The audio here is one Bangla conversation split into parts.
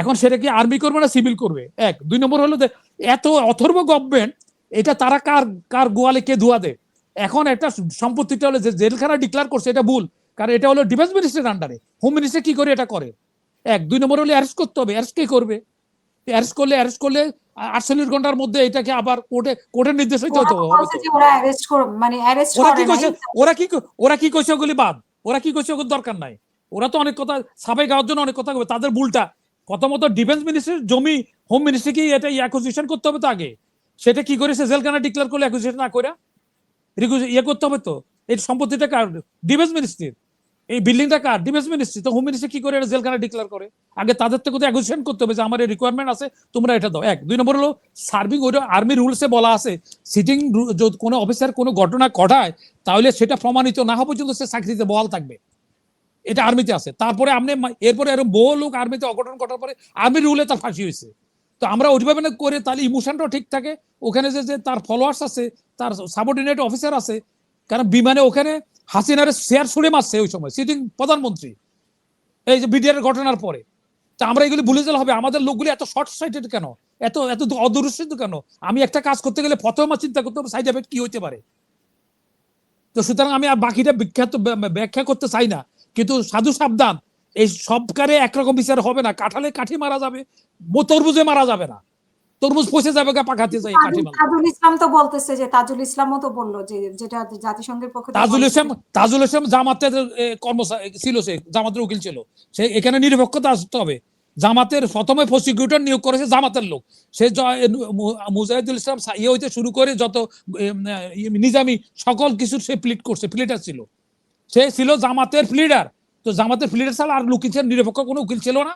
এখন সেটা কি আর্মি করবে না সিভিল করবে? এক। দুই নম্বর হলো যে এত অথর্ব গভর্নমেন্ট এটা তারা কার কার গোয়ালে কে ধোয়া দেয়? এখন একটা সম্পত্তিটা হলো যে জেলখানা ডিক্লেয়ার করছে এটা ভুল। কারণ এটা হলো ডিফেন্স মিনিস্টারের আন্ডারে হোম মিনিস্টার কি করে এটা করে? এক। দুই নম্বর হলে অ্যারেস্ট করতে হবে। অ্যারেস্ট কে করবে? অ্যারেস্ট করলে অ্যারেস্ট করলে আটচল্লিশ ঘণ্টার মধ্যে এটাকে আবার কোর্টে কোর্টের নির্দেশ হইতে হতো ওরা মানে অ্যারেস্ট ওরা কি কইছে ওরা কি ওরা কি কইছে ওগুলি বাদ? ওরা কি কইছে ওগুলো দরকার নাই। ওরা তো অনেক কথা সাবেক গাওয়ার জন্য অনেক কথা তাদের ভুলটা। কত মতো ডিফেন্স মিনিস্টার জমি হোম মিনিস্ট্রিকে এটা অ্যাকুজিশন করতে হবে তো আগে। সেটা কি করেছে জেলখানা ডিক্লেয়ার করলে অ্যাকুজিশন না করে ইয়ে করতে হবে তো। এই সম্পত্তিটা কার? ডিফেন্স মিনিস্ট্রির এই বিল্ডিংটা কার? ডিফেন্স মিনিস্ট্রি তো হোম মিনিস্ট্রি কি করে এটা জেলখানা ডিক্লেয়ার করে? আগে তাদের থেকে তো অ্যাকুজিশন করতে হবে যে আমার এই রিকোয়ারমেন্ট আছে, তোমরা এটা দাও। এক। দুই নম্বর হলো সার্ভিং ওইটা আর্মি রুলসে বলা আছে সিটিং কোনো অফিসার কোনো ঘটনা ঘটায়, তাহলে সেটা প্রমাণিত না হওয়া পর্যন্ত সে চাকরিতে বহাল থাকবে। এটা আর্মিতে আছে। তারপরে আপনি এরপরে আরও বহু লোক আর্মিতে অঘটন ঘটার পরে আর্মি রুলে তার ফাঁসি হয়েছে। তো আমরা ওইভাবে না করে তাহলে ইমোশনটাও ঠিক থাকে। ওখানে যে তার ফলোয়ার্স আছে, তার সাবঅর্ডিনেট অফিসার আছে, কারণ বিমানে ওখানে হাসিনার শেয়ার ছুড়ে মারছে ওই সময় সিটিং প্রধানমন্ত্রী। এই যে বিডিআর ঘটনার পরে। তা আমরা এগুলি ভুলে গেলে হবে। আমাদের লোকগুলি এত শর্ট সাইটেড কেন? এত এত অদূরস্থিত কেন? আমি একটা কাজ করতে গেলে প্রথমে আমার চিন্তা করতে হবে সাইড এফেক্ট কি হতে পারে? তো সুতরাং আমি আর বাকিটা বিখ্যাত ব্যাখ্যা করতে চাই না। কিন্তু সাধু সাবধান এই সবকারে একরকম বিচার হবে না। কাঁঠালে কাঠি মারা যাবে তরমুজে মারা যাবে না। তরমুজ পচে যাবে গা পাকাতে যাই কাঠি মারা। তাজুল ইসলাম তো বলতেছে যে তাজুল ইসলামও তো বলল যে যেটা জাতিসংঘের পক্ষ তাজুল ইসলাম তাজুল ইসলাম জামাতের কর্মচারী ছিল সে জামাতের উকিল ছিল। সে এখানে নিরপেক্ষতা আসতে হবে। জামাতের প্রথমে প্রসিকিউটর নিয়োগ করেছে জামাতের লোক। সে মুজাহিদুল ইসলাম ইয়ে হইতে শুরু করে যত নিজামি সকল কিছু সে প্লিট করছে প্লিটার ছিল। সে ছিল জামাতের প্লিডার তো জামাতের প্লিডার ছাড়া আর ছিল নিরপেক্ষ কোনো উকিল ছিল না।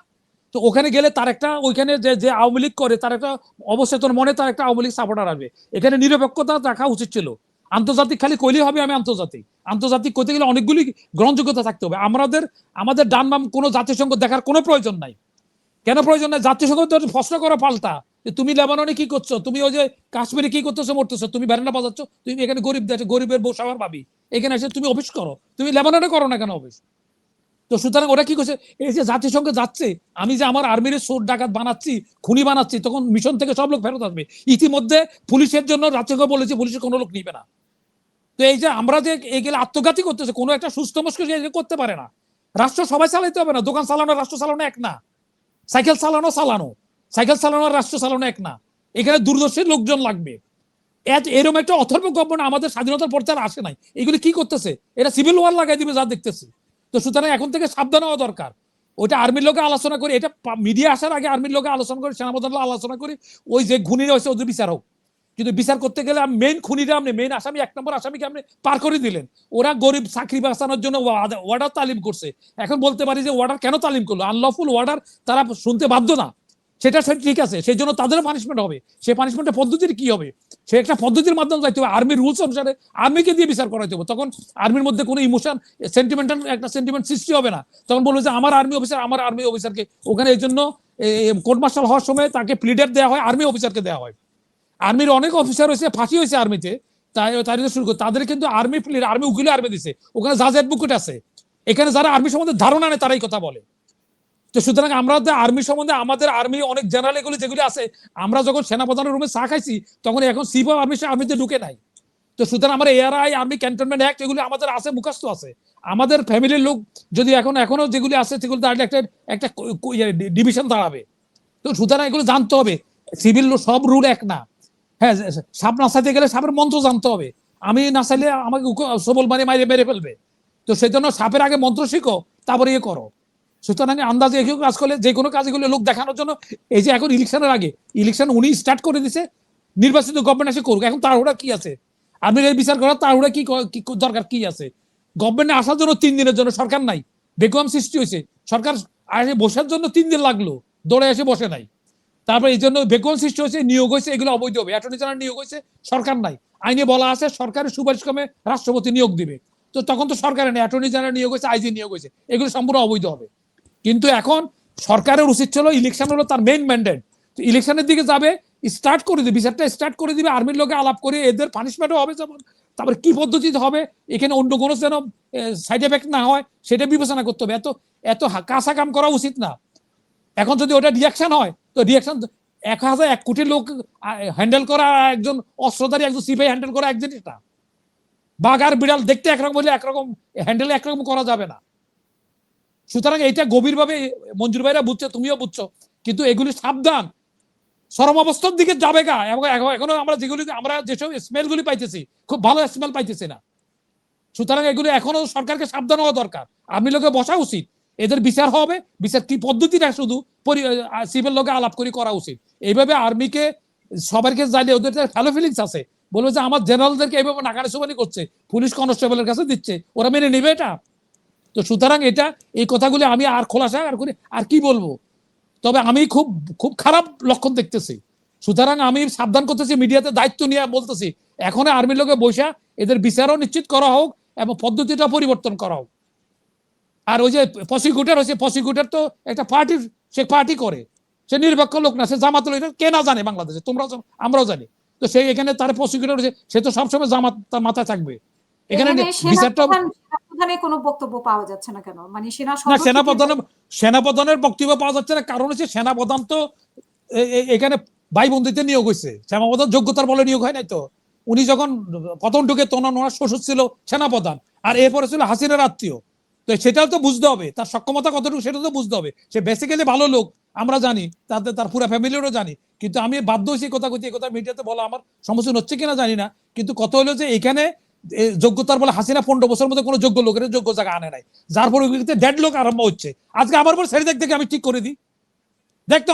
তো ওখানে গেলে তার একটা ওইখানে যে যে আওয়ামী লীগ করে, তার একটা অবচেতন মনে, তার একটা আওয়ামী লীগ সাপোর্টার আসবে। এখানে নিরপেক্ষতা রাখা উচিত ছিল। আন্তর্জাতিক খালি কইলেই হবে আমি আন্তর্জাতিক। আন্তর্জাতিক করতে গেলে অনেকগুলি গ্রহণযোগ্যতা থাকতে হবে। আমাদের আমাদের ডান বাম কোনো জাতিসংঘ দেখার কোনো প্রয়োজন নাই। কেন প্রয়োজন নাই? জাতিসংঘ তো প্রশ্ন করো পাল্টা। যে তুমি লেবাননে কি করছ? তুমি ওই যে কাশ্মীরে কি করতেছো, মরতেছো? তুমি ব্যারেন্ডা বাজাচ্ছ? তুমি এখানে গরিব গরিবের বউ সবার ভাবি। এখানে এসে তুমি অফিস করো। তুমি লেবাননে করো না কেন অফিস তো সুতরাং ওরা কি করছে? এই যে জাতিসংঘে যাচ্ছে, আমি যে আমার আর্মির সোর ডাকাত বানাচ্ছি, খুনি বানাচ্ছি, তখন মিশন থেকে সব লোক ফেরত আসবে। ইতিমধ্যে পুলিশের জন্য জাতিসংঘ বলেছে পুলিশের কোনো লোক নিবে না। তো এই যে আমরা যে এগুলো আত্মঘাতী করতেছে, কোনো একটা সুস্থ মস্তিষ্ক করতে পারে না। রাষ্ট্র সবাই চালাইতে হবে না। দোকান চালানো, রাষ্ট্র চালানো এক না। সাইকেল চালানো চালানো। সাইকেল চালানো রাষ্ট্র চালানো এক না। এখানে দূরদর্শী লোকজন লাগবে। এরকম একটা অথর্ব গভর্নমেন্ট আমাদের স্বাধীনতার পর আসে নাই। এগুলি কি করতেছে? এটা সিভিল ওয়ার লাগাই দিবে যা দেখতেছি। তো সুতরাং এখন থেকে সাবধান হওয়া দরকার। ওইটা আর্মির লোকে আলোচনা করি, এটা মিডিয়া আসার আগে আর্মির লোকে আলোচনা করি সেনাপ্রধান আলোচনা করি, ওই যে খুনিরা হয়েছে ওদের বিচার হোক। কিন্তু বিচার করতে গেলে মেইন খুনিরা আপনি মেইন আসামি, এক নম্বর আসামিকে আপনি পার করে দিলেন। ওরা গরিব, চাকরি বাঁচানোর জন্য ওয়ার্ডার তালিম করছে। এখন বলতে পারি যে ওয়ার্ডার কেন তালিম করল? আনলফুল ওয়ার্ডার তারা শুনতে বাধ্য না। সেটা সে ঠিক আছে সেই জন্য তাদেরও পানিশমেন্ট হবে। সেই পানিশমেন্টের পদ্ধতির কি হবে? সে একটা পদ্ধতির মাধ্যমে যাইতে হবে। আর্মির রুলস অনুসারে আর্মিকে দিয়ে বিচার করাইতে হবে। তখন আর্মির মধ্যে কোনো ইমোশন সেন্টিমেন্টাল একটা সেন্টিমেন্ট সৃষ্টি হবে না। তখন বলব যে, আমার আর্মি অফিসার আমার আর্মি অফিসারকে ওখানে এই জন্য কোর্ট মার্শাল হওয়ার সময় তাকে প্লিডার দেওয়া হয় আর্মি অফিসারকে দেওয়া হয়। আর্মির অনেক অফিসার হয়েছে, ফাঁসি হয়েছে আর্মিতে তাই তাই শুরু করে, তাদের কিন্তু আর্মি প্লেয়ার আর্মি উকিল আর্মি দিছে। ওখানে জাজ অ্যাডভোকেট আছে। এখানে যারা আর্মি সম্বন্ধে ধারণা নেই তারাই কথা বলে। তো সুতরাং আমরা আর্মি সম্বন্ধে আমাদের আর্মি অনেক জেনারেল এগুলি যেগুলি আছে, আমরা যখন সেনাপ্রধানের রুমে চা খাইছি, তখন এখন চিফ অফ আর্মি আর্মিতে ঢুকে নাই। তো সুতরাং আমরা এআরআই আর্মি ক্যান্টনমেন্ট অ্যাক্ট এগুলি আমাদের আছে, মুখস্থ আছে। আমাদের ফ্যামিলির লোক যদি এখন, এখনও যেগুলি আছে সেগুলো দাঁড়ালে একটা একটা ডিভিশন দাঁড়াবে। তো সুতরাং এগুলো জানতে হবে। সিভিল সব রুল এক না। হ্যাঁ সাপ নাচাইতে গেলে সাপের মন্ত্র জানতে হবে। আমি নাচাইলে আমাকে সবল মানে মাইরে, মেরে ফেলবে। তো সেই জন্য সাপের আগে মন্ত্র শিখো, তারপরে ইয়ে করো। সুতরাং আন্দাজে কেউ কাজ করলে, যে কোনো কাজগুলো লোক দেখানোর জন্য, এই যে এখন ইলেকশনের আগে, ইলেকশন উনি স্টার্ট করে দিছে, নির্বাচিত গভর্নমেন্ট এসে করুক। এখন তাড়াহুড়া কি আছে? আপনি বিচার করার তাড়াহুড়া কি দরকার কি আছে? গভর্নমেন্টে আসার জন্য তিন দিনের জন্য সরকার নাই, বেগম সৃষ্টি হয়েছে, সরকার আসে বসার জন্য তিন দিন লাগল, দৌড়ে এসে বসে নাই। তারপর এই জন্য বেকন সৃষ্টি হয়েছে, নিয়োগ হয়েছে, এগুলো অবৈধ হবে। অ্যাটর্নি জেনারেল নিয়োগ হয়েছে, সরকার নাই। আইনে বলা আছে, সরকারের সুপারিশ ক্রমে রাষ্ট্রপতি নিয়োগ দিবে। তো তখন তো সরকারের নেই অ্যাটর্নি জেনারেল নিয়োগ হয়েছে, আইজি নিয়োগ হয়েছে, এগুলো সম্পূর্ণ অবৈধ হবে। কিন্তু এখন সরকারের উচিত ছিল ইলেকশন হলো তার মেইন ম্যান্ডেট ইলেকশনের দিকে যাবে স্টার্ট করে দিবে, বিচারটা স্টার্ট করে দিবে আর্মির লোকে আলাপ করে এদের পানিশমেন্টও হবে যেমন। তারপরে কি পদ্ধতিতে হবে, এখানে অন্য কোনো যেন সাইড এফেক্ট না হয়, সেটা বিবেচনা করতে হবে। এত এত কাঁচা কাম করা উচিত না। এখন যদি ওটা রিয়াকশন হয়, তো রিয়াকশন এক হাজার এক কোটি লোক হ্যান্ডেল করা একজন অস্ত্রধারী, একজন সিপাহি হ্যান্ডেল করা এক জিনিস না। বাঘ আর বিড়াল দেখতে একরকম হলে একরকম হ্যান্ডেল একরকম করা যাবে না। সুতরাং এটা গভীরভাবে মঞ্জুর ভাইরা বুঝছে, তুমিও বুঝছ। কিন্তু এগুলি সাবধান। চরম অবস্থার দিকে যাবে গা। এবং এখনও আমরা যেগুলি, আমরা যেসব স্মেল গুলি পাইতেছি, খুব ভালো স্মেল পাইতেছি না। সুতরাং এগুলি এখনও সরকারকে সাবধান হওয়া দরকার। আর্মি লোকে বসা উচিত। এদের বিচার হবে। বিচার কি পদ্ধতি পদ্ধতিটা শুধু সিভিল লোকে আলাপ করে করা উচিত। এইভাবে আর্মিকে সবাইকে জানিয়ে ওদের ফ্যালো ফিলিংস আছে, বলবে যে আমার জেনারেলদেরকে এইভাবে নাকারে সুবানি করছে, পুলিশ কনস্টেবলের কাছে দিচ্ছে, ওরা মেনে নেবে এটা? তো সুতরাং এটা এই কথাগুলি আমি আর খোলাসা আর করি আর কি বলব? তবে আমি খুব খুব খারাপ লক্ষণ দেখতেছি। সুতরাং আমি সাবধান করতেছি মিডিয়াতে দায়িত্ব নিয়ে বলতেছি এখন আর্মির লোকে বসা এদের বিচারও নিশ্চিত করা হোক এবং পদ্ধতিটা পরিবর্তন করা হোক। আর ওই যে প্রসিকিউটার হচ্ছে প্রসিকিউটার তো একটা পার্টির সে পার্টি করে। সে নিরপেক্ষ লোক না সে জামাত লোক। কে না জানে বাংলাদেশে? তোমরাও জানো, আমরাও জানি। তো সেই এখানে তার প্রসিকিউটর হচ্ছে সে তো সবসময় জামাত তার মাথায় থাকবে। এখানে এখানে বিচারটা সেনাপ্রধানের কোনো বক্তব্য পাওয়া যাচ্ছে না কেন? মানে সেনা সেনাপ্রধানের সেনাপ্রধানের বক্তব্য পাওয়া যাচ্ছে না কারণ হচ্ছে সেনাপ্রধান তো এখানে ভাই বন্দিতে নিয়োগ হয়েছে। সেনাপ্রধান যোগ্যতার বলে নিয়োগ হয় নাই তো। উনি যখন প্রথম ঢুকে তখন ওনার শ্বশুর ছিল সেনাপ্রধান আর এরপরে ছিল হাসিনার আত্মীয়। তো সেটাও তো বুঝতে হবে তার সক্ষমতা কতটুকু সেটা তো বুঝতে হবে। সে বেসিক্যালি ভালো লোক আমরা জানি তাতে তার পুরো ফ্যামিলিরও জানি। কিন্তু আমি বাধ্য হয়েছি কথা কথা মিডিয়াতে বলা আমার সমস্যা হচ্ছে কিনা জানি না। কিন্তু কত হলো যে এখানে যোগ্যতার বলে হাসিনা পনেরো বছর মধ্যে কোনো যোগ্য লোকের যোগ্য জায়গা আনে নাই। যার পরিপ্রেক্ষিতে ডেড লোক আরম্ভ হচ্ছে। আজকে আমার পর ছেড়ে দেখতে আমি ঠিক করে দিই। দেখতে